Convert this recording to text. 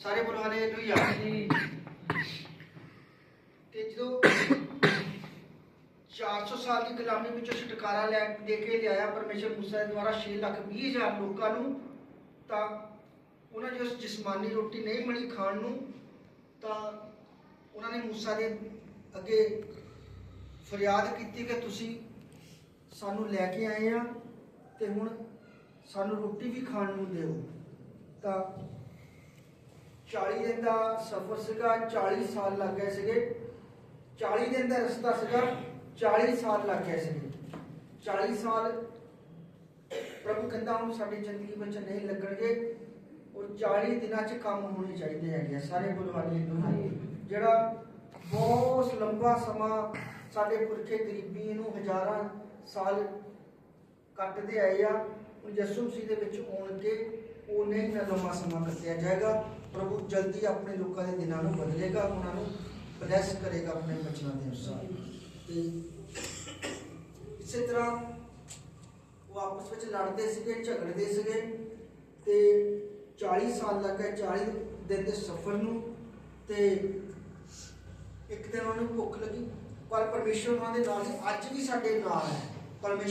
ਸਾਰੇ ਬੋਲੋ ਹਾਲੇਲੂਇਆ ਤੇ ਜਦੋਂ 400 ਸਾਲ ਦੀ ਗੁਲਾਮੀ ਵਿੱਚੋਂ ਛੁਟਕਾਰਾ ਲੈ ਦੇ ਕੇ ਲਿਆਇਆ ਪਰਮੇਸ਼ਰ ਮੂਸਾ ਦੇ ਦੁਆਰਾ 6 ਲੱਖ 20 ਹਜ਼ਾਰ ਲੋਕਾਂ ਨੂੰ ਤਾਂ ਉਹਨਾਂ ਜੋ ਜਿਸਮਾਨੀ ਰੋਟੀ ਨਹੀਂ ਮਿਲੀ ਖਾਣ ਨੂੰ ਤਾਂ ਉਹਨਾਂ ਨੇ ਮੂਸਾ ਦੇ ਅੱਗੇ ਫਰਿਆਦ ਕੀਤੀ ਕਿ ਤੁਸੀਂ ਸਾਨੂੰ ਲੈ ਕੇ ਆਏ ਆ ਤੇ ਹੁਣ ਸਾਨੂੰ ਰੋਟੀ ਵੀ ਖਾਣ ਨੂੰ ਦਿਓ। ਤਾਂ 40 ਦਿਨ ਦਾ ਸਫ਼ਰ ਸੀਗਾ 40 ਸਾਲ ਲੱਗ ਗਏ ਸੀਗੇ। 40 ਦਿਨ ਦਾ ਰਸਤਾ ਸੀਗਾ 40 ਸਾਲ ਲੱਗ ਗਏ ਸੀਗੇ। 40 ਸਾਲ ਪ੍ਰਭੂ ਕਹਿੰਦਾ ਹੁਣ ਸਾਡੀ ਜ਼ਿੰਦਗੀ ਵਿੱਚ ਨਹੀਂ ਲੱਗਣਗੇ। ਉਹ 40 ਦਿਨਾਂ 'ਚ ਕੰਮ ਹੋਣੇ ਚਾਹੀਦੇ ਹੈਗੇ। ਸਾਰੇ ਬੋਲੋ ਹਾਲੇਲੂਇਆ ਜਿਹੜਾ ਬਹੁਤ ਲੰਬਾ ਸਮਾਂ ਸਾਡੇ ਪੁਰਖੇ ਗਰੀਬੀ ਨੂੰ ਹਜ਼ਾਰਾਂ ਸਾਲ ਕੱਟਦੇ ਆਏ ਆ ਹੁਣ ਯਿਸੂ ਮਸੀਹ ਦੇ ਵਿੱਚ ਆਉਣ ਕੇ ਉਹ ਨਹੀਂ ਨਾ ਲੰਮਾ ਸਮਾਂ ਕੱਟਿਆ ਜਾਏਗਾ। ਪ੍ਰਭੂ ਜਲਦੀ ਆਪਣੇ ਲੋਕਾਂ ਦੇ ਦਿਨਾਂ ਨੂੰ ਬਦਲੇਗਾ, ਉਹਨਾਂ ਨੂੰ ਬਲੈਸ ਕਰੇਗਾ ਆਪਣੇ ਬਚਨਾਂ ਦੇ ਅਨੁਸਾਰ। ਤੇ ਇਸੇ ਤਰ੍ਹਾਂ ਉਹ ਆਪਸ ਵਿੱਚ ਲੜਦੇ ਸੀਗੇ, ਝਗੜਦੇ ਸੀਗੇ ਤੇ 40 ਸਾਲ ਲੱਗ ਗਏ 40 ਦਿਨ ਦੇ ਸਫ਼ਰ ਨੂੰ ਤੇ ਇੱਕ ਦਿਨ ਉਹਨੂੰ ਭੁੱਖ ਲੱਗੀ, ਪਰ ਪਰਮੇਸ਼ਰ ਉਹਨਾਂ ਦੇ ਨਾਲ ਸੀ। ਅੱਜ ਵੀ ਸਾਡੇ ਨਾਲ ਹੈ। ਪਰਮੇਸ਼ਰ